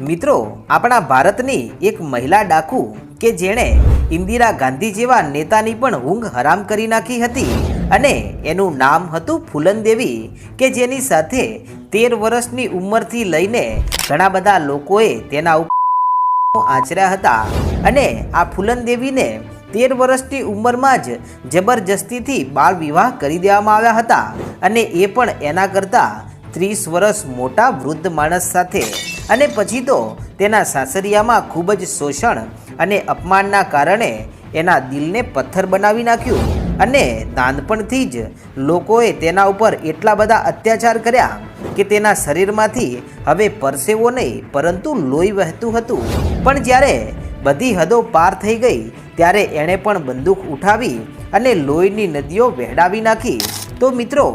મિત્રો, આપણા ભારતની એક મહિલા ડાકુ કે જેણે ઇન્દિરા ગાંધી જેવા નેતાની પણ ઊંઘ હરામ કરી નાખી હતી અને એનું નામ હતું ફૂલન દેવી કે જેની સાથે તેર વર્ષની ઉંમરથી લઈને ઘણા બધા લોકોએ તેના ઉપર આચર્યા હતા. અને આ ફૂલન દેવીને તેર વર્ષની ઉંમરમાં જ જબરજસ્તીથી બાળ વિવાહ કરી દેવામાં આવ્યા હતા. અને એ પણ એના કરતાં ત્રીસ વર્ષ મોટા વૃદ્ધ માણસ સાથે. અને પછી તો તેના સાસરિયામાં ખૂબ જ શોષણ અને અપમાનના કારણે એના દિલને પથ્થર બનાવી નાખ્યું અને નાનપણથી જ લોકોએ તેના ઉપર એટલા બધા અત્યાચાર કર્યા કે તેના શરીરમાંથી હવે પરસેવો નહીં, પરંતુ લોહી વહેતું હતું. પણ જ્યારે બધી હદો પાર થઈ ગઈ, ત્યારે એણે પણ બંદૂક ઉઠાવી અને લોહીની નદીઓ વહેડાવી નાખી. તો મિત્રો,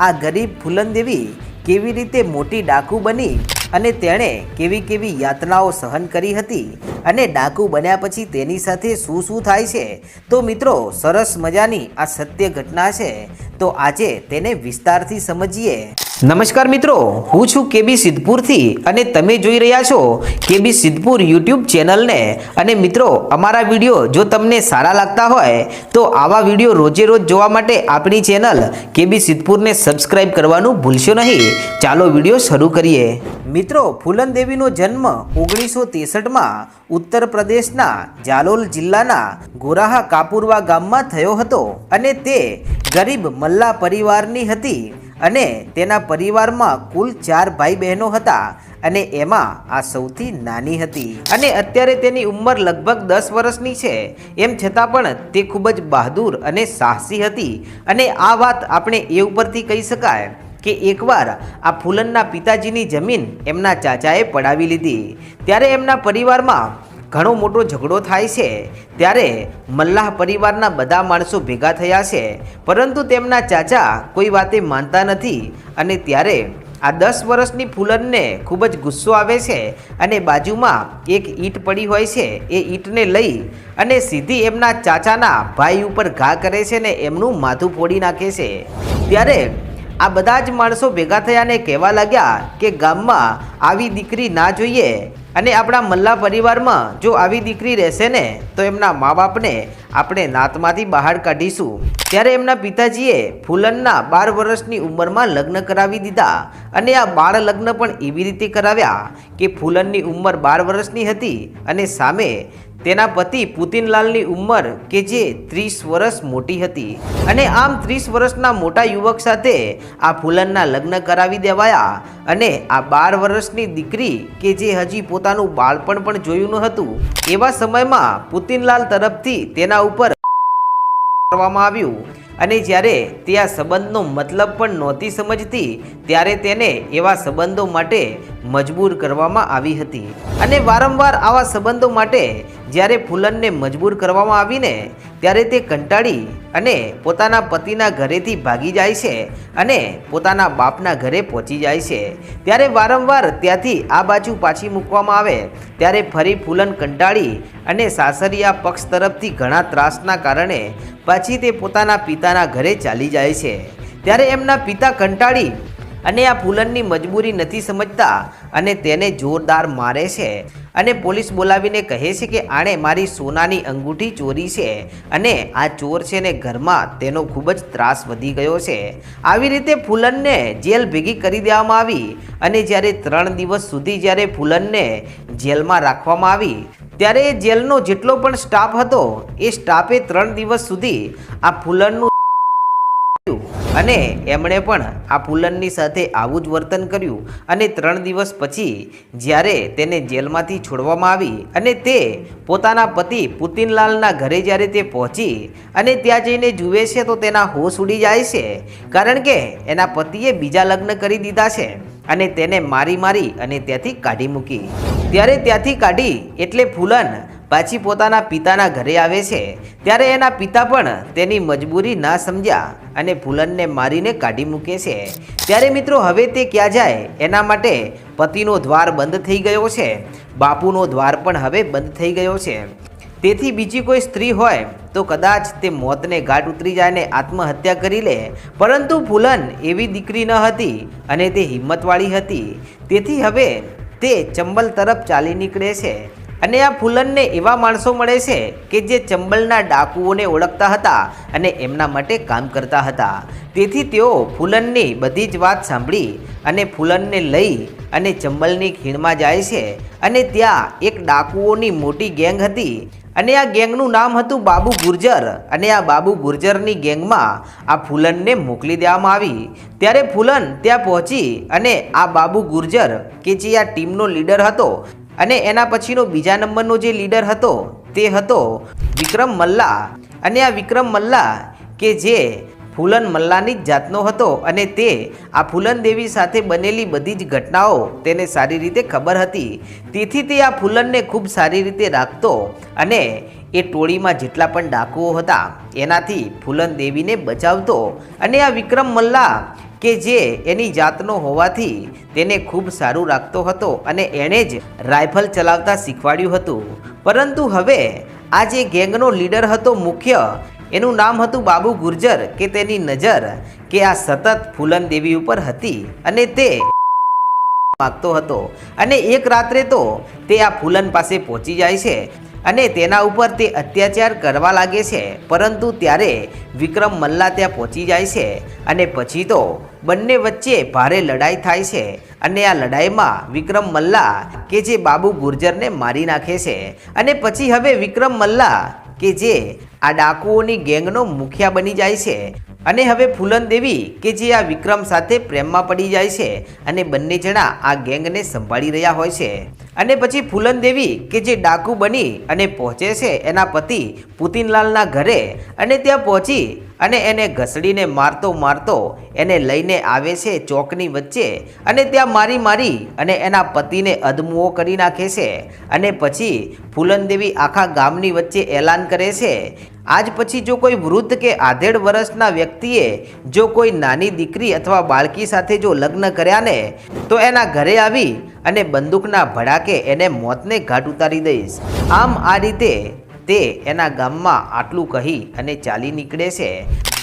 આ ગરીબ ફૂલનદેવી કેવી રીતે મોટી ડાકુ બની અને તેણે કેવી કેવી યાતનાઓ સહન કરી હતી અને ડાકુ બન્યા પછી તેની સાથે શું શું થાય છે? તો મિત્રો, સરસ મજાની આ સત્ય ઘટના છે. તો આજે તેને વિસ્તારથી સમજીએ. નમસ્કાર મિત્રો, હું છું કેબી સિદ્ધપુરથી અને તમે જોઈ રહ્યા છો કેબી સિદ્ધપુર યુટ્યુબ ચેનલને. અને મિત્રો, અમારા વીડિયો જો તમને સારા લાગતા હોય, તો આવા વીડિયો રોજે રોજ જોવા માટે આપણી ચેનલ કેબી સિદ્ધપુરને સબસ્ક્રાઇબ કરવાનું ભૂલશો નહીં. ચાલો વીડિયો શરૂ કરીએ. મિત્રો ફૂલન દેવીનો જન્મ ઓગણીસો ત્રેસઠમાં ઉત્તર પ્રદેશના જાલોલ જિલ્લાના ગોરાહા કાપુરવા ગામમાં થયો હતો અને તે ગરીબ મલ્લા પરિવારની હતી. અને તેના પરિવારમાં કુલ ચાર ભાઈ બહેનો હતા અને એમાં આ સૌથી નાની હતી. અને અત્યારે તેની ઉંમર લગભગ દસ વર્ષની છે. એમ છતાં પણ તે ખૂબ જ બહાદુર અને સાહસી હતી. અને આ વાત આપણે એ ઉપરથી કહી શકાય કે એકવાર આ ફૂલનના પિતાજીની જમીન એમના ચાચાએ પડાવી લીધી. ત્યારે એમના પરિવારમાં ઘણો મોટો ઝઘડો થાય છે, ત્યારે મલ્લાહ પરિવારના બધા માણસો ભેગા થયા છે. પરંતુ તેમના ચાચા કોઈ વાતે માનતા નથી અને ત્યારે આ દસ વર્ષની ફૂલનને ખૂબ જ ગુસ્સો આવે છે અને બાજુમાં એક ઈંટ પડી હોય છે, એ ઈંટને લઈ અને સીધી એમના ચાચાના ભાઈ ઉપર ઘા કરે છે ને એમનું માથું ફોડી નાખે છે. ત્યારે આ બધા જ માણસો ભેગા થયાને કહેવા લાગ્યા કે ગામમાં આવી દીકરી ના જોઈએ અને આપણા મલ્લા પરિવારમાં જો આવી દીકરી રહેશે ને, તો એમના મા બાપને આપણે નાતમાંથી બહાર કાઢીશું. ત્યારે એમના પિતાજીએ ફૂલનના બાર વર્ષની ઉંમરમાં લગ્ન કરાવી દીધા અને આ બાળ લગ્ન પણ એવી રીતે કરાવ્યા કે ફૂલનની ઉંમર બાર વર્ષની હતી અને સામે તેના પતિ પુતિનલાલની ઉંમર કે જે ત્રીસ વર્ષ મોટી હતી. અને આમ ત્રીસ વર્ષના મોટા યુવક સાથે આ ફૂલનના લગ્ન કરાવી દેવાયા અને આ બાર વર્ષની દીકરી કે જે હજી પોતાનું બાળપણ પણ જોયું ન હતું, એવા સમયમાં પુતિનલાલ તરફથી તેના ઉપર કરવામાં આવ્યું. અને જ્યારે તે આ સંબંધનો મતલબ પણ નહોતી સમજતી, ત્યારે તેને એવા સંબંધો માટે મજબૂર કરવામાં આવી હતી. અને વારંવાર આવા સંબંધો માટે જ્યારે ફૂલનને મજબૂર કરવામાં આવીને ત્યારે તે કંટાળી અને પોતાના પતિના ઘરેથી ભાગી જાય છે અને પોતાના બાપના ઘરે પહોંચી જાય છે. ત્યારે વારંવાર ત્યાંથી આ બાજુ પાછી મૂકવામાં આવે, ત્યારે ફરી ફૂલન કંટાળી અને સાસરિયા પક્ષ તરફથી ઘણા ત્રાસના કારણે પાછી તે પોતાના પિતાના ઘરે ચાલી જાય છે. ત્યારે એમના પિતા કંટાળી અને આ ફૂલનની મજબૂરી નથી સમજતા અને તેને જોરદાર મારે છે. અને પોલીસ બોલાવીને કહે છે કે આણે મારી સોનાની અંગૂઠી ચોરી છે અને આ ચોર છે ને ઘરમાં તેનો ખૂબ જ ત્રાસ વધી ગયો છે. આવી રીતે ફૂલનને જેલ ભેગી કરી દેવામાં આવી અને જ્યારે ત્રણ દિવસ સુધી જ્યારે ફૂલનને જેલમાં રાખવામાં આવી, ત્યારે જેલનો જેટલો પણ સ્ટાફ હતો, એ સ્ટાફે ત્રણ દિવસ સુધી આ ફૂલનનું અને એમણે પણ આ ફૂલનની સાથે આવું જ વર્તન કર્યું અને ત્રણ દિવસ પછી જ્યારે તેને જેલમાંથી છોડવામાં આવી અને તે પોતાના પતિ પુતિનલાલના ઘરે જ્યારે તે પહોંચી અને ત્યાં જઈને જુએ છે તો તેના હોશ ઉડી જાય છે, કારણ કે એના પતિએ બીજા લગ્ન કરી દીધા છે અને તેને મારી મારી અને ત્યાંથી કાઢી મૂકી. ત્યારે ત્યાંથી કાઢી એટલે ફૂલન પાછી પોતાના પિતાના ઘરે આવે છે, ત્યારે એના પિતા પણ તેની મજબૂરી ના સમજ્યા અને ફૂલનને મારીને કાઢી મૂકે છે. ત્યારે મિત્રો, હવે તે ક્યાં જાય? એના માટે પતિનો દ્વાર બંધ થઈ ગયો છે. બાપુનો દ્વાર પણ હવે બંધ થઈ ગયો છે. તેથી બીજી કોઈ સ્ત્રી હોય, તો કદાચ તે મોતને ઘાટ ઉતરી જાય ને આત્મહત્યા કરી લે. પરંતુ ફૂલન એવી દીકરી ન હતી અને તે હિંમતવાળી હતી. તેથી હવે તે ચંબલ તરફ ચાલી નીકળે છે. અને આ ફૂલનને એવા માણસો મળે છે કે જે ચંબલના ડાકુઓને ઓળખતા હતા અને એમના માટે કામ કરતા હતા. તેથી તેઓ ફૂલનની બધી જ વાત સાંભળી અને ફૂલનને લઈ અને ચંબલની ખીણમાં જાય છે અને ત્યાં એક ડાકુઓની મોટી ગેંગ હતી અને આ ગેંગનું નામ હતું બાબુ ગુર્જર અને આ બાબુ ગુર્જરની ગેંગમાં આ ફૂલનને મોકલી દેવામાં આવી. ત્યારે ફૂલન ત્યાં પહોંચી અને આ બાબુ ગુર્જર, કે જે આ ટીમનો લીડર હતો અને એના પછીનો બીજા નંબરનો જે લીડર હતો, તે હતો વિક્રમ મલ્લા. અને આ વિક્રમ મલ્લા કે જે ફૂલન મલ્લાની જ જાતનો હતો અને તે આ ફૂલન દેવી સાથે બનેલી બધી જ ઘટનાઓ તેને સારી રીતે ખબર હતી. તેથી તે આ ફૂલનને ખૂબ સારી રીતે રાખતો અને એ ટોળીમાં જેટલા પણ ડાકુઓ હતા, એનાથી ફૂલન દેવીને બચાવતો. અને આ વિક્રમ મલ્લા કે જે એની જાતનો હોવાથી તેને ખૂબ સારું રાખતો હતો અને એણે જ રાઇફલ ચલાવતા શીખવાડ્યું હતું. પરંતુ હવે આ જે ગેંગનો લીડર હતો મુખ્ય, એનું નામ હતું બાબુ ગુર્જર કે તેની નજર કે આ સતત ફૂલન દેવી ઉપર હતી અને તે માગતો હતો. અને એક રાત્રે તો તે આ ફૂલન પાસે પહોંચી જાય છે અને તેના ઉપર તે અત્યાચાર કરવા લાગે છે. પરંતુ ત્યારે વિક્રમ મલ્લા ત્યાં પહોંચી જાય છે અને પછી તો બંને વચ્ચે ભારે લડાઈ થાય છે અને આ લડાઈમાં વિક્રમ મલ્લા કે જે બાબુ ગુર્જરને મારી નાખે છે. અને પછી હવે વિક્રમ મલ્લા કે જે આ ડાકુઓની ગેંગનો મુખિયા બની જાય છે. અને હવે ફૂલન દેવી કે જે આ વિક્રમ સાથે પ્રેમમાં પડી જાય છે. અને બંને જણા આ ગેંગને સંભાળી રહ્યા હોય છે. અને પછી ફૂલન દેવી કે જે ડાકુ બની અને પહોંચે છે એના પતિ પુતિનલાલના ઘરે અને ત્યાં પહોંચી અને એને ઘસડીને મારતો મારતો એને લઈને આવે છે ચોકની વચ્ચે અને ત્યાં મારી મારી અને એના પતિને અધમુઓ કરી નાખે છે અને પછી ફૂલન દેવી આખા ગામની વચ્ચે એલાન કરે છે. આજ પછી જો કોઈ વૃદ્ધ કે આધેડ વર્ષના વ્યક્તિએ જો કોઈ નાની દીકરી અથવા બાળકી સાથે જો લગ્ન કર્યા ને તો એના ઘરે આવી અને બંદૂકના ભડાકે એને મોતને ઘાટ ઉતારી દઈશ. આમ આ રીતે તે એના ગામમાં આટલું કહી અને ચાલી નીકળે છે.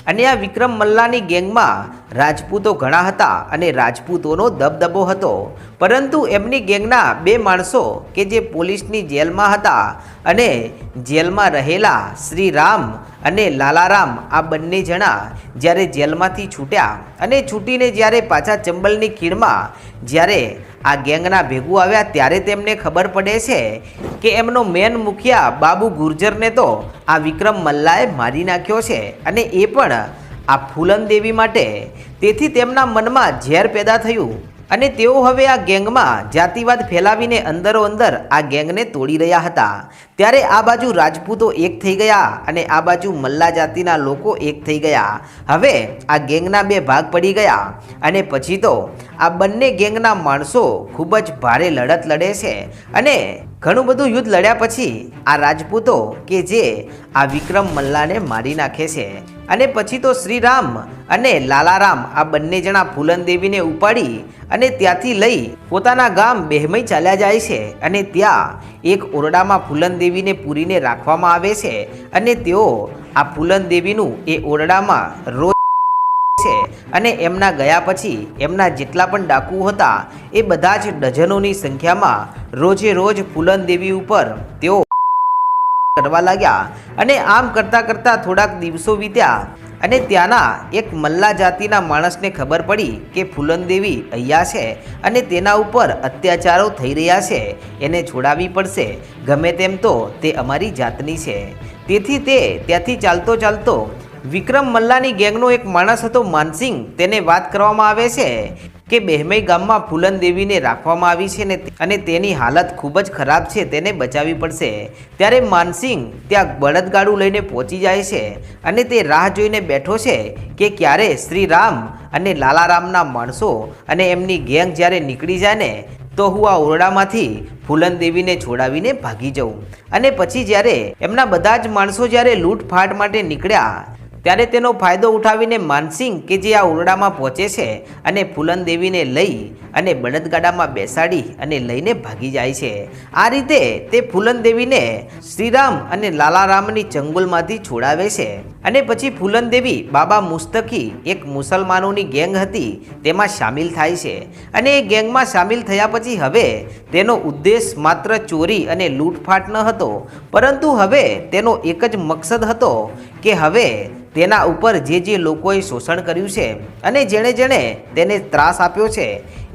અને આ વિક્રમ મલ્લાની ગેંગમાં રાજપૂતો ઘણા હતા અને રાજપૂતોનો દબદબો હતો. પરંતુ એમની ગેંગના બે માણસો કે જે પોલીસની જેલમાં હતા અને જેલમાં રહેલા શ્રી રામ અને લાલારામ, આ બંને જણા જ્યારે જેલમાંથી છૂટ્યા અને છૂટીને જ્યારે પાછા ચંબલની ખીણમાં જ્યારે આ ગેંગના ભેગું આવ્યા ત્યારે તેમને ખબર પડે છે કે એમનો મેન મુખિયા બાબુ ગુર્જરને તો આ વિક્રમ મલ્લાએ મારી નાખ્યો છે અને એ પણ આ ફૂલન દેવી માટે તેથી તેમના મનમાં ઝેર પેદા થયું અને તેઓ હવે આ ગેંગમાં જાતિવાદ ફેલાવીને અંદરો અંદર આ ગેંગને તોડી રહ્યા હતા. ત્યારે આ બાજુ રાજપૂતો એક થઈ ગયા અને આ બાજુ મલ્લા જાતિના લોકો એક થઈ ગયા. હવે આ ગેંગના બે ભાગ પડી ગયા અને પછી તો આ બંને ગેંગના માણસો ખૂબ જ ભારે લડત લડે છે અને ઘણું બધું યુદ્ધ લડ્યા પછી આ રાજપૂતો કે જે આ વિક્રમ મલ્લાને મારી નાખે છે. અને પછી તો શ્રીરામ અને લાલારામ આ બંને જણા ફૂલન દેવીને ઉપાડી અને ત્યાંથી લઈ પોતાના ગામ બહેમઈ ચાલ્યા જાય છે અને ત્યાં એક ઓરડામાં ફૂલન દેવીને પૂરીને રાખવામાં આવે છે અને તેઓ આ ફૂલન દેવીનું એ ઓરડામાં રોજ છે અને એમના ગયા પછી એમના જેટલા પણ ડાકુ હતા એ બધા જ ડઝનોની સંખ્યામાં રોજે રોજ ફૂલન દેવી ઉપર તેઓ કરવા લાગ્યા અને આમ કરતાં કરતાં થોડાક દિવસો વીત્યા અને ત્યાંના એક મલ્લા જાતિના માણસને ખબર પડી કે ફૂલન દેવી અહીંયા છે અને તેના ઉપર અત્યાચારો થઈ રહ્યા છે, એને છોડાવવી પડશે. ગમે તેમ તો તે અમારી જાતની છે. તેથી તે ત્યાંથી ચાલતો ચાલતો વિક્રમ મલ્લાની ગેંગનો એક માણસ હતો માનસિંગ તેને વાત કરવામાં આવે છે. કે બહેમઈ ગામમાં ફૂલન દેવીને રાખવામાં આવી છે ને અને તેની હાલત ખૂબ જ ખરાબ છે, તેને બચાવવી પડશે. ત્યારે માનસિંગ ત્યાં બળદગાડું લઈને પહોંચી જાય છે અને તે રાહ જોઈને બેઠો છે કે ક્યારે શ્રી રામ અને લાલારામના માણસો અને એમની ગેંગ જ્યારે નીકળી જાય ને તો હું આ ઓરડામાંથી ફૂલન દેવીને છોડાવીને ભાગી જાઉં. અને પછી જ્યારે એમના બધા જ માણસો જ્યારે લૂંટફાટ માટે નીકળ્યા ત્યારે તેનો ફાયદો ઉઠાવીને માનસિંગ કે જે આ ઓરડામાં પહોંચે છે અને ફૂલન દેવીને લઈ અને બળદગાડામાં બેસાડી અને લઈને ભાગી જાય છે. આ રીતે તે ફૂલનદેવીને શ્રીરામ અને લાલારામની ચંગુલમાંથી છોડાવે છે. અને પછી ફૂલનદેવી બાબા મુસ્તકી, એક મુસલમાનોની ગેંગ હતી, તેમાં સામેલ થાય છે. અને એ ગેંગમાં સામેલ થયા પછી હવે તેનો ઉદ્દેશ માત્ર ચોરી અને લૂંટફાટ ન હતો, પરંતુ હવે તેનો એક જ મકસદ હતો કે હવે તેના ઉપર જે જે લોકોએ શોષણ કર્યું છે અને જેણે જેણે તેને ત્રાસ આપ્યો છે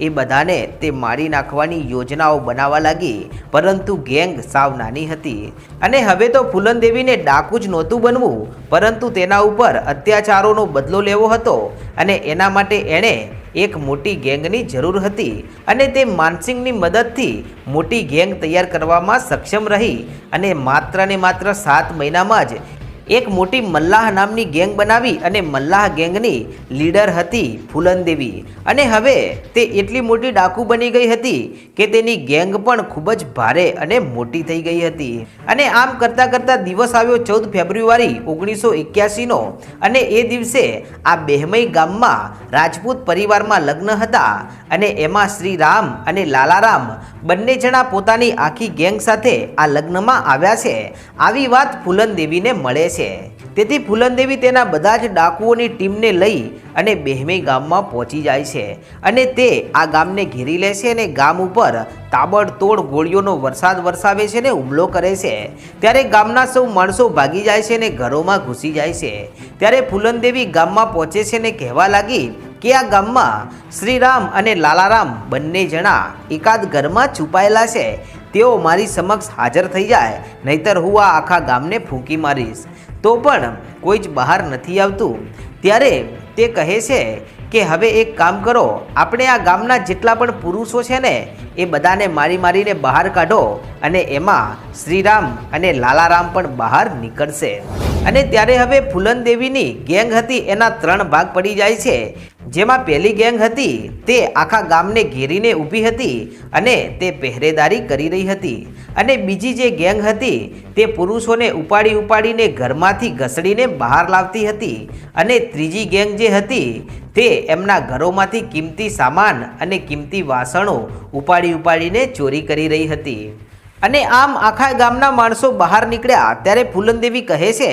એ બધાને તે મારી નાખવાની યોજનાઓ બનાવવા લાગી, પરંતુ ગેંગ સાવ નાની હતી. અને હવે તો ફૂલન દેવીને ડાકુ જ નહોતું બનવું, પરંતુ તેના ઉપર અત્યાચારોનો બદલો લેવો હતો અને એના માટે એણે એક મોટી ગેંગની જરૂર હતી અને તે માનસિંગની મદદથી મોટી ગેંગ તૈયાર કરવામાં સક્ષમ રહી અને માત્ર ને માત્ર સાત મહિનામાં જ એક મોટી મલ્લાહ નામની ગેંગ બનાવી અને મલ્લાહ ગેંગની લીડર હતી ફૂલન દેવી અને હવે તે એટલી મોટી ડાકુ બની ગઈ હતી કે તેની ગેંગ પણ ખૂબ જ ભારે અને મોટી થઈ ગઈ હતી. અને આમ કરતાં કરતાં દિવસ આવ્યો ચૌદ ફેબ્રુઆરી ઓગણીસો એક્યાસીનો અને એ દિવસે આ બેહમઈ ગામમાં રાજપૂત પરિવારમાં લગ્ન હતા અને એમાં શ્રી રામ અને લાલારામ બંને જણા પોતાની આખી ગેંગ સાથે આ લગ્નમાં આવ્યા છે. આવી વાત ફૂલન દેવીને મળે છે તેથી ફૂલનદેવી તેના બધા જ ડાકુઓની ટીમને લઈ અને બેહમી ગામમાં પહોંચી જાય છે અને તે આ ગામને ઘેરી લે છે અને ગામ ઉપર તાબડતોડ ગોળીઓનો વરસાદ વરસાવે છે ને હુમલો કરે છે. ત્યારે ગામના સૌ માણસો ભાગી જાય છે અને ઘરોમાં ઘૂસી જાય છે. ત્યારે ફૂલનદેવી ગામમાં પહોંચે છે અને કહેવા લાગી કે આ ગામમાં શ્રીરામ અને લાલારામ બંને જણા એકાદ ઘરમાં છુપાયેલા છે. તેઓ મારી સમક્ષ હાજર થઈ જાય, નહીતર હું આ આખા ગામને ફૂંકી મારીશ. તો પણ કોઈ જ બહાર નથી આવતું. ત્યારે તે કહે છે કે હવે એક કામ કરો, આપણે આ ગામના જેટલા પણ પુરુષો છે ને, એ બધાને મારી મારીને બહાર કાઢો અને એમાં શ્રીરામ અને લાલારામ પણ બહાર નીકળશે. અને ત્યારે હવે ફૂલન દેવીની ગેંગ હતી, એના ત્રણ ભાગ પડી જાય છે. જેમાં પહેલી ગેંગ હતી, તે આખા ગામને ઘેરીને ઊભી હતી અને તે પહેરેદારી કરી રહી હતી. અને બીજી જે ગેંગ હતી, તે પુરુષોને ઉપાડી ઉપાડીને ઘરમાંથી ઘસડીને બહાર લાવતી હતી. અને ત્રીજી ગેંગ જે હતી, તે એમના ઘરોમાંથી કિંમતી સામાન અને કિંમતી વાસણો ઉપાડી ઉપાડીને ચોરી કરી રહી હતી. અને આમ આખા ગામના માણસો બહાર નીકળ્યા, ત્યારે ફૂલનદેવી કહે છે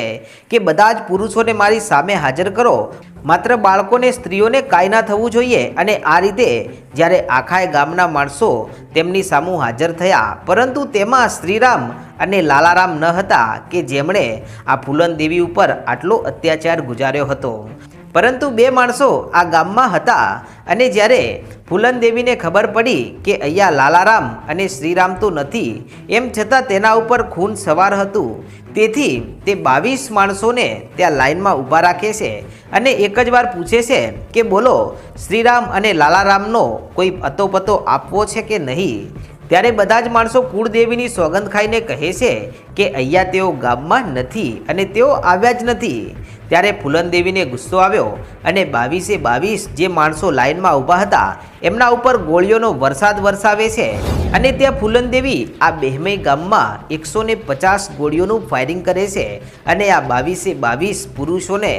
કે, બધા જ પુરુષોને મારી સામે હાજર કરો માત્ર બાળકોને, સ્ત્રીઓને કાંઈ ના થવું જોઈએ અને આ રીતે જ્યારે આખાય ગામના માણસો તેમની સામું હાજર થયા, પરંતુ તેમાં શ્રીરામ અને લાલારામ ન હતા કે જેમણે આ ફૂલન દેવી ઉપર આટલો અત્યાચાર ગુજાર્યો હતો. પરંતુ બે માણસો આ ગામમાં હતા અને જ્યારે ફૂલન દેવીને ખબર પડી કે અહીંયા લાલારામ અને શ્રીરામ તો નથી, એમ છતાં તેના ઉપર ખૂન સવાર હતું. તેથી તે બાવીસ માણસોને ત્યાં લાઈનમાં ઊભા રાખે છે અને એક જ વાર પૂછે છે કે બોલો, શ્રીરામ અને લાલારામનો કોઈ અતોપતો આપવો છે કે નહીં? ત્યારે બધા જ માણસો કુળદેવીની સોગંદ ખાઈને કહે છે કે અહીંયા તેઓ ગામમાં નથી અને તેઓ આવ્યા જ નથી. ત્યારે ફૂલન દેવીને ગુસ્સો આવ્યો અને બાવીસે બાવીસ જે માણસો લાઇનમાં ઊભા હતા, એમના ઉપર ગોળીઓનો વરસાદ વરસાવે છે અને ત્યાં ફૂલન દેવી આ બેહમય ગામમાં એકસો ને પચાસ ગોળીઓનું ફાયરિંગ કરે છે અને આ બાવીસે બાવીસ પુરુષોને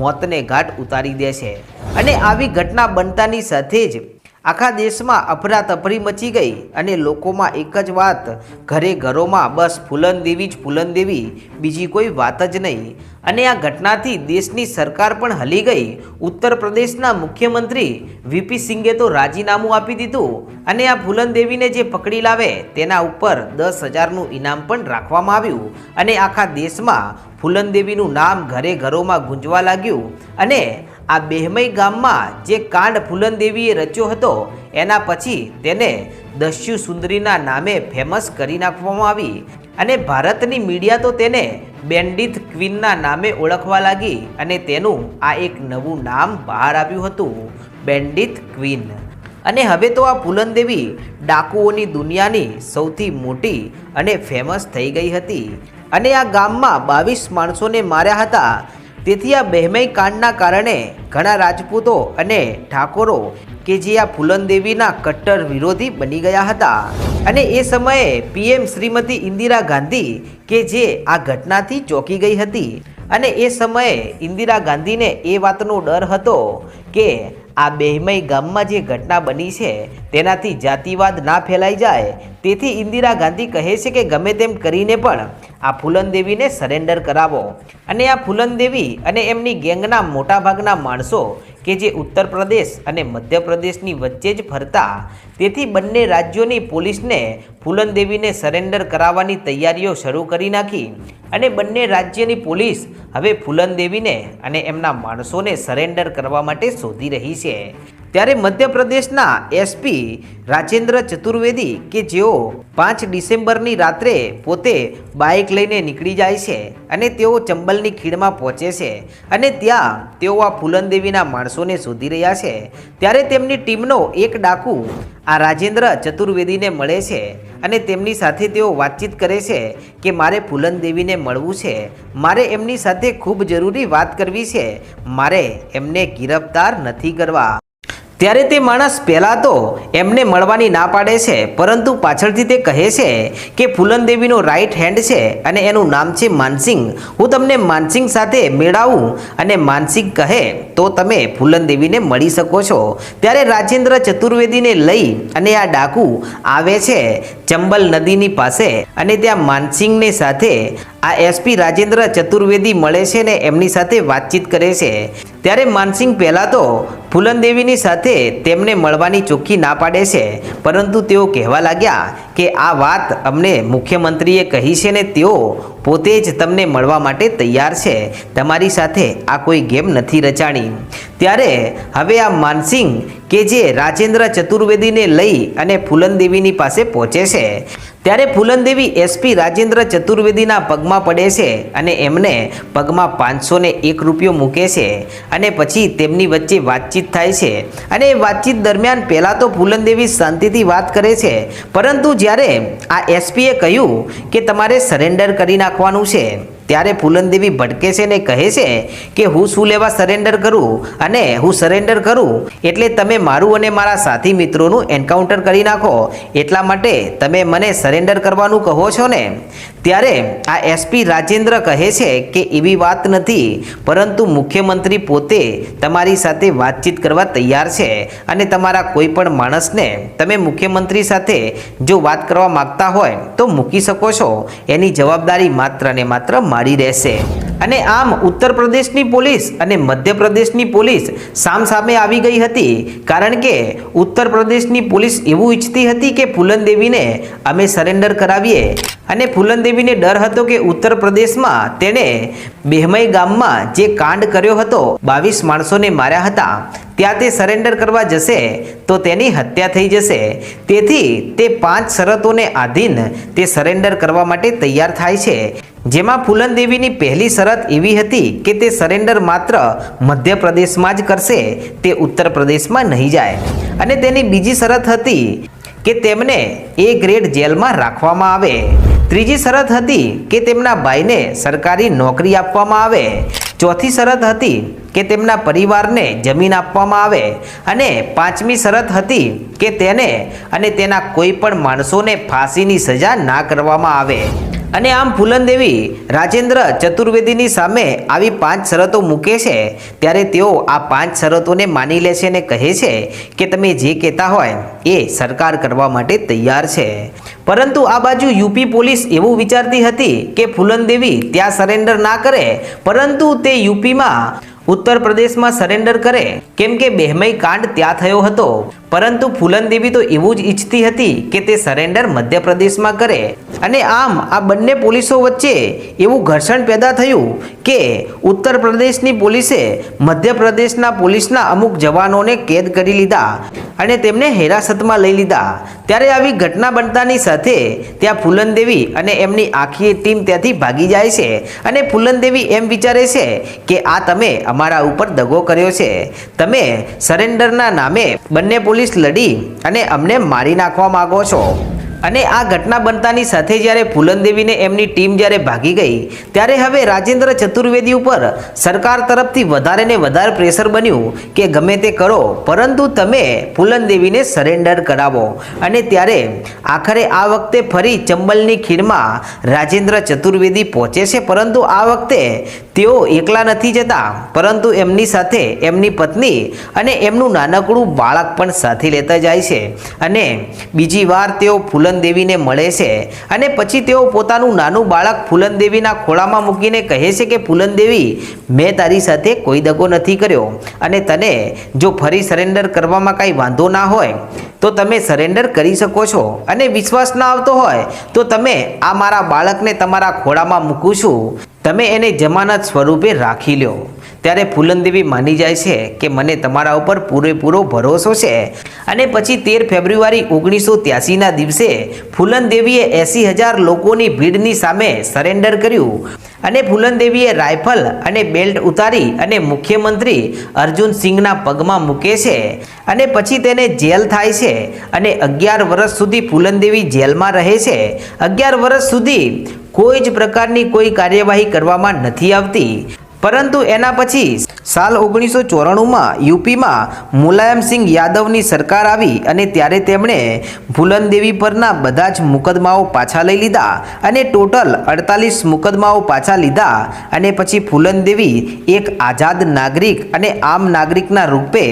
મોતને ઘાટ ઉતારી દે છે. અને આવી ઘટના બનતાની સાથે જ આખા દેશમાં અફરાતફરી મચી ગઈ અને લોકોમાં એક જ વાત, ઘરે ઘરોમાં બસ ફૂલન દેવી જ ફૂલન દેવી બીજી કોઈ વાત જ નહીં. અને આ ઘટનાથી દેશની સરકાર પણ હલી ગઈ. ઉત્તર પ્રદેશના મુખ્યમંત્રી વીપી સિંઘે તો રાજીનામું આપી દીધું અને આ ફૂલન દેવીને જે પકડી લાવે તેના ઉપર દસ હજારનું ઇનામ પણ રાખવામાં આવ્યું. અને આખા દેશમાં ફૂલનદેવીનું નામ ઘરે ઘરોમાં ગુંજવા લાગ્યું. અને આ બેહમઈ ગામમાં જે કાંડ ફૂલનદેવીએ રચ્યો હતો, એના પછી તેને દસ્યુ સુંદરીના નામે ફેમસ કરી નાખવામાં આવી અને ભારતની મીડિયા તો તેને બેન્ડિથ ક્વીનના નામે ઓળખવા લાગી અને તેનું આ એક નવું નામ બહાર આવ્યું હતું, બેન્ડિથ ક્વીન. અને હવે તો આ ફૂલન દેવી ડાકુઓની દુનિયાની સૌથી મોટી અને ફેમસ થઈ ગઈ હતી. અને આ ગામમાં બાવીસ માણસોને માર્યા હતા તેથી આ બહેમઈ કાંડના કારણે ઘણા રાજપૂતો અને ઠાકોરો કે જે આ ફૂલનદેવીના કટ્ટર વિરોધી બની ગયા હતા. અને એ સમયે પીએમ શ્રીમતી ઇન્દિરા ગાંધી કે જે આ ઘટનાથી ચોંકી ગઈ હતી. અને એ સમયે ઇન્દિરા ગાંધીને એ વાતનો ડર હતો કે આ બેહમય ગામમાં જે ઘટના બની છે, તેનાથી જાતિવાદ ના ફેલાઈ જાય. તેથી ઇન્દિરા ગાંધી કહે છે કે ગમે તેમ કરીને પણ આ ફૂલન દેવીને સરેન્ડર કરાવો. અને આ ફૂલન દેવી અને એમની ગેંગના મોટાભાગના માણસો કે જે ઉત્તર પ્રદેશ અને મધ્યપ્રદેશની વચ્ચે જ ફરતા, તેથી બંને રાજ્યોની પોલીસને ફૂલન દેવીને સરેન્ડર કરાવવાની તૈયારીઓ શરૂ કરી નાખી અને બંને રાજ્યની પોલીસ હવે ફૂલન દેવીને અને એમના માણસોને સરેન્ડર કરવા માટે શોધી રહી છે. ત્યારે મધ્યપ્રદેશના એસપી રાજેન્દ્ર ચતુર્વેદી કે જેઓ પાંચ ડિસેમ્બરની રાત્રે પોતે બાઇક લઈને નીકળી જાય છે અને તેઓ ચંબલની ખીણમાં પહોંચે છે અને ત્યાં તેઓ આ ફૂલન દેવીના માણસોને શોધી રહ્યા છે. ત્યારે તેમની ટીમનો એક ડાકુ આ રાજેન્દ્ર ચતુર્વેદીને મળે છે અને તેમની સાથે તેઓ વાતચીત કરે છે કે મારે ફૂલન દેવીને મળવું છે. મારે એમની સાથે ખૂબ જરૂરી વાત કરવી છે. મારે એમને ગિરફતાર નથી કરવા. ત્યારે તે માણસ પહેલાં તો એમને મળવાની ના પાડે છે, પરંતુ પાછળથી તે કહે છે કે ફૂલન દેવીનો રાઈટ હેન્ડ છે અને એનું નામ છે માનસિંગ હું તમને માનસિંગ સાથે મેળાવું અને માનસિંગ કહે, તો તમે ફૂલન દેવીને મળી શકો છો. ત્યારે રાજેન્દ્ર ચતુર્વેદીને લઈ અને આ ડાકુ આવે છે ચંબલ નદીની પાસે અને ત્યાં માનસિંગને સાથે આ એસપી રાજેન્દ્ર ચતુર્વેદી મળે છે ને એમની સાથે વાતચીત કરે છે. ત્યારે માનસિંગ પહેલાં તો ફૂલનદેવીની સાથે તેમને મળવાની ચોખ્ખી ના પાડે છે. પરંતુ તેઓ કહેવા લાગ્યા કે આ વાત અમને મુખ્યમંત્રીએ કહી છે ને તેઓ પોતે જ તમને મળવા માટે તૈયાર છે. તમારી સાથે આ કોઈ ગેમ નથી રચાણી. ત્યારે હવે આ માનસિંગ કે જે રાજેન્દ્ર ચતુર્વેદીને લઈ અને ફૂલનદેવીની પાસે પહોંચે છે. ત્યારે ફૂલનદેવી એસપી રાજેન્દ્ર ચતુર્વેદીના પગમાં પડે છે અને એમને પગમાં પાંચસો ને એક રૂપિયો મૂકે છે અને પછી તેમની વચ્ચે વાતચીત થાય છે. અને એ વાતચીત દરમિયાન પહેલાં તો ફૂલનદેવી શાંતિથી વાત કરે છે, પરંતુ જ્યારે આ એસપીએ કહ્યું કે તમારે સરેન્ડર કરી નાખવાનું છે ત્યારે પૂલનદેવી ભટકે છે ને કહે છે કે હું શું લેવા સરેન્ડર કરું અને હું સરેન્ડર કરું? એટલે તમે મારું અને મારા સાથી મિત્રોનું એન્કાઉન્ટર કરી નાખો. એટલા માટે તમે મને સરેન્ડર કરવાનું કહો છો ને? ત્યારે આ એસપી રાજેન્દ્ર કહે છે કે એવી વાત નથી, પરંતુ મુખ્યમંત્રી પોતે તમારી સાથે વાતચીત કરવા તૈયાર છે અને તમારા કોઈ પણ માણસને તમે મુખ્યમંત્રી સાથે જો વાત કરવા માગતા હોય તો મૂકી શકો છો. એની જવાબદારી માત્ર ને માત્ર મારી રહેશે અને આમ ઉત્તર પ્રદેશની પોલીસ અને મધ્યપ્રદેશની પોલીસ સામસામે આવી ગઈ હતી. કારણ કે ઉત્તર પ્રદેશની પોલીસ એવું ઈચ્છતી હતી કે ફૂલનદેવીને અમે સરેન્ડર કરાવીએ. અને ફૂલન દેવીને ડર હતો કે ઉત્તર પ્રદેશમાં તેણે બેહમઈ ગામમાં જે કાંડ કર્યો હતો, બાવીસ માણસોને માર્યા હતા. ત્યાં તે સરેન્ડર કરવા જશે તો તેની હત્યા થઈ જશે. તેથી તે પાંચ શરતોને આધીન તે સરેન્ડર કરવા માટે તૈયાર થાય છે. જેમાં ફૂલન દેવીની પહેલી શરત એવી હતી કે તે સરેન્ડર માત્ર મધ્યપ્રદેશમાં જ કરશે, તે ઉત્તર પ્રદેશમાં નહીં જાય. અને તેની બીજી શરત હતી કે તેમને એ ગ્રેડ જેલમાં રાખવામાં આવે. ત્રીજી શરત હતી કે તેમના ભાઈને સરકારી નોકરી આપવામાં આવે. ચોથી શરત હતી કે તેમના પરિવારને જમીન આપવામાં આવે. અને પાંચમી શરત હતી કે તેને અને તેના કોઈ પણ માણસોને ફાંસીની સજા ના કરવામાં આવે. અને આમ ફૂલન દેવી રાજેન્દ્ર ચતુર્વેદીની સામે આવી પાંચ શરતો મૂકે છે, ત્યારે તેઓ આ પાંચ શરતોને માની લે છે અને કહે છે કે તમે જે કહેતા હોય એ સરકાર કરવા માટે તૈયાર છે. પરંતુ આ બાજુ યુપી પોલીસ એવું વિચારતી હતી કે ફૂલન દેવી ત્યાં સરેન્ડર ના કરે, પરંતુ તે યુપીમાં ઉત્તર પ્રદેશમાં સરેન્ડર કરે. કેમ કે બેહમઈ કાંડ ત્યાં થયો હતો. પરંતુ ફૂલન દેવી તો એવું જ ઈચ્છતી હતી કે તે સરેન્ડર મધ્યપ્રદેશમાં કરે. અને આમ આ બંને પોલીસો વચ્ચે એવું ઘર્ષણ પેદા થયું કે ઉત્તર પ્રદેશની પોલીસે મધ્યપ્રદેશના પોલીસના અમુક જવાનોને કેદ કરી લીધા અને તેમને હેરાસતમાં લઈ લીધા. ત્યારે આવી ઘટના બનતાની સાથે ત્યાં ફૂલન દેવી અને એમની આખી ટીમ ત્યાંથી ભાગી જાય છે અને ફૂલનદેવી એમ વિચારે છે કે આ તમે અમારા ઉપર દગો કર્યો છે. તમે સરેન્ડરના નામે બંને પોલીસ લડી અને અમને મારી નાખવા માગો છો. અને આ ઘટના બનતાની સાથે જ્યારે ફૂલનદેવીને એમની ટીમ જ્યારે ભાગી ગઈ, ત્યારે હવે રાજેન્દ્ર ચતુર્વેદી ઉપર સરકાર તરફથી વધારે ને વધારે પ્રેશર બન્યું કે ગમે તે કરો, પરંતુ તમે ફૂલનદેવીને સરેન્ડર કરાવો. અને ત્યારે આખરે આ વખતે ફરી ચંબલની ખીણમાં રાજેન્દ્ર ચતુર્વેદી પહોંચે છે, પરંતુ આ વખતે તેઓ એકલા નથી જતા, પરંતુ એમની સાથે એમની પત્ની અને એમનું નાનકડું બાળક પણ સાથે લેતા જાય છે. અને બીજી વાર તેઓ ફૂલન દેવીને મળે છે અને પછી તેઓ પોતાનું નાનું બાળક ફૂલનદેવીના ખોળામાં મૂકીને કહે છે કે, ફૂલનદેવી, મેં તારી સાથે કોઈ દગો નથી કર્યો અને તને જો ફરી સરેન્ડર કરવામાં કાંઈ વાંધો ના હોય, તો તમે સરેન્ડર કરી શકો છો અને વિશ્વાસ ના આવતો હોય, તો તમે આ મારા બાળકને તમારા ખોળામાં મૂકું છું. તમે એને જમાનત સ્વરૂપે રાખી લ્યો. ત્યારે ફૂલનદેવી માની જાય છે કે મને તમારા ઉપર પૂરેપૂરો ભરોસો છે. અને પછી તેર ફેબ્રુઆરી ઓગણીસો ત્યાસીના દિવસે ફૂલનદેવીએ એંસી હજાર લોકોની ભીડની સામે સરેન્ડર કર્યું. અને ફૂલનદેવીએ રાઇફલ અને બેલ્ટ ઉતારી અને મુખ્યમંત્રી અર્જુન સિંઘના પગમાં મૂકે છે. અને પછી તેને જેલ થાય છે અને અગિયાર વર્ષ સુધી ફૂલનદેવી જેલમાં રહે છે. અગિયાર વર્ષ સુધી કોઈ જ પ્રકારની કોઈ કાર્યવાહી કરવામાં નથી આવતી. પરંતુ એના પછી સાલ ઓગણીસો ચોરાણુંમાં યુપીમાં મુલાયમસિંહ યાદવની સરકાર આવી અને ત્યારે તેમણે ભૂલનદેવી પરના બધા જ મુકદમાઓ પાછા લઈ લીધા અને ટોટલ અડતાલીસ મુકદમાઓ પાછા લીધા અને પછી ફૂલનદેવી એક આઝાદ નાગરિક અને આમ નાગરિકના રૂપે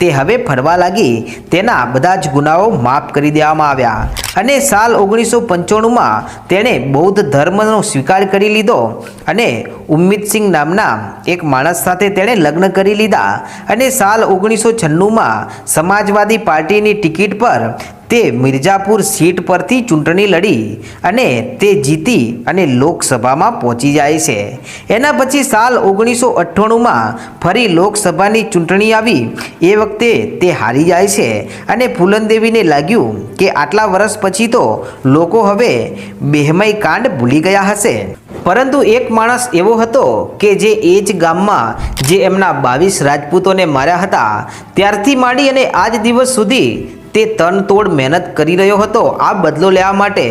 તે હવે ફરવા લાગી તેના બધા જ ગુનાઓ માફ કરી દેવામાં આવ્યા. અને સાલ ઓગણીસો પંચાણુંમાં તેણે બૌદ્ધ ધર્મનો સ્વીકાર કરી લીધો અને ઉમ્મીદસિંહ નામના એક માણસ સાથે તેણે લગ્ન કરી લીધા અને સાલ ઓગણીસો છન્નુંમાં સમાજવાદી પાર્ટીની ટિકિટ પર તે મિર્જાપુર સીટ પરથી ચૂંટણી લડી અને તે જીતી અને લોકસભામાં પહોંચી જાય છે. એના પછી સાલ ઓગણીસો અઠ્ઠાણુંમાં ફરી લોકસભાની ચૂંટણી આવી. એ વખતે તે હારી જાય છે અને ફૂલનદેવીને લાગ્યું કે આટલા વર્ષ પછી તો લોકો હવે બેહમય કાંડ ભૂલી ગયા હશે. પરંતુ એક માણસ એવો હતો કે જે એ જ ગામમાં જે એમના બાવીસ રાજપૂતોને માર્યા હતા, ત્યારથી માંડી અને આજ દિવસ સુધી તે તનતોડ મહેનત કરી રહ્યો હતો આ બદલો લેવા માટે.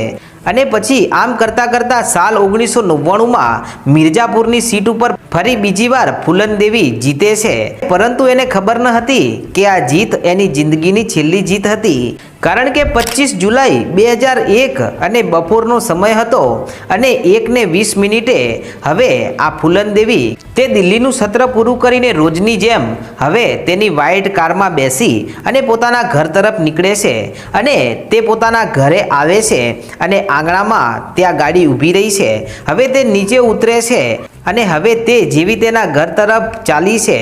અને પછી આમ કરતાં કરતાં સાલ ઓગણીસો નવ્વાણુંમાં મિર્જાપુરની સીટ ઉપર ફરી બીજી વાર ફૂલન દેવી જીતે છે. પરંતુ એને ખબર ન હતી કે આ જીત એની જિંદગીની છેલ્લી જીત હતી. કારણ કે પચીસ જુલાઈ બે હજાર એક અને બપોરનો સમય હતો અને એકને વીસ મિનિટે હવે આ ફૂલન દેવી તે દિલ્હીનું સત્ર પૂરું કરીને રોજની જેમ હવે તેની વ્હાઇટ કારમાં બેસી અને પોતાના ઘર તરફ નીકળે છે અને તે પોતાના ઘરે આવે છે અને આંગણામાં ત્યાં ગાડી ઊભી રહી છે. હવે તે નીચે ઉતરે છે અને હવે તે જેવી તેના ઘર તરફ ચાલી છે,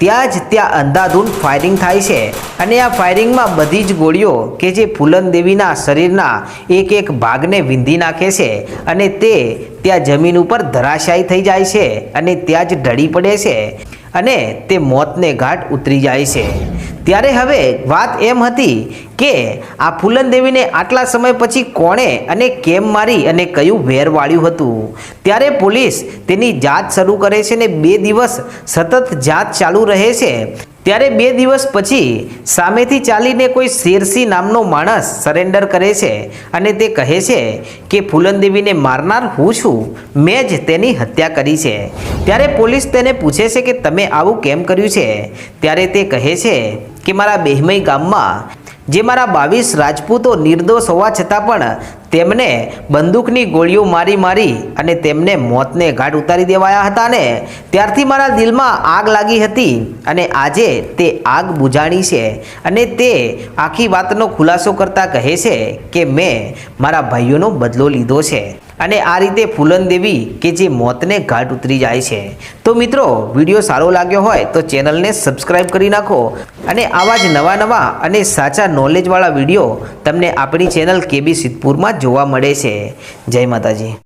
ત્યાં જ ત્યાં અંધાધૂંધ ફાયરિંગ થાય છે. અને આ ફાયરિંગમાં બધી જ ગોળીઓ કે જે ફૂલન દેવીના શરીરના એક એક ભાગને વિંધી નાખે છે અને તે ત્યાં જમીન ઉપર ધરાશાયી થઈ જાય છે અને ત્યાં જ ઢળી પડે છે. અને તે મોતને ઘાટ ઉતરી જાય છે. ત્યારે હવે વાત એમ હતી કે આ ફૂલન દેવીને આટલા સમય પછી કોણે અને કેમ મારી અને કયું વેર વાળ્યું હતું? ત્યારે પોલીસ તેની જાત શરૂ કરે છે ને બે દિવસ સતત જાત ચાલુ રહે છે. ત્યારે બે દિવસ પછી સામેથી ચાલીને કોઈ શેરસિંહ નામનો માણસ સરેન્ડર કરે છે અને તે કહે છે કે ફૂલનદેવીને મારનાર હું છું, મેં જ તેની હત્યા કરી છે. ત્યારે પોલીસ તેને પૂછે છે કે તમે આવું કેમ કર્યું છે? ત્યારે તે કહે છે કે મારા બેહમઈ ગામમાં જે મારા બાવીસ રાજપૂતો નિર્દોષ હોવા છતાં પણ તેમને બંદૂકની ગોળીઓ મારી મારી અને તેમને મોતને ઘાટ ઉતારી દેવાયા હતા ને, ત્યારથી મારા દિલમાં આગ લાગી હતી અને આજે તે આગ બુજાણી છે અને તે આખી વાતનો ખુલાસો કરતા કહે છે કે મેં મારા ભાઈઓનો બદલો લીધો છે. અને આ રીતે ફૂલન દેવી કે જે મોતને ઘાટ ઉતરી જાય છે. તો મિત્રો, વીડિયો સારો લાગ્યો હોય તો ચેનલને સબસ્ક્રાઈબ કરી નાખો અને આવા જ નવા નવા અને સાચા નોલેજવાળા વીડિયો તમને આપણી ચેનલ કેબી સિદ્ધપુરમાં જોવા મળે છે. જય માતાજી.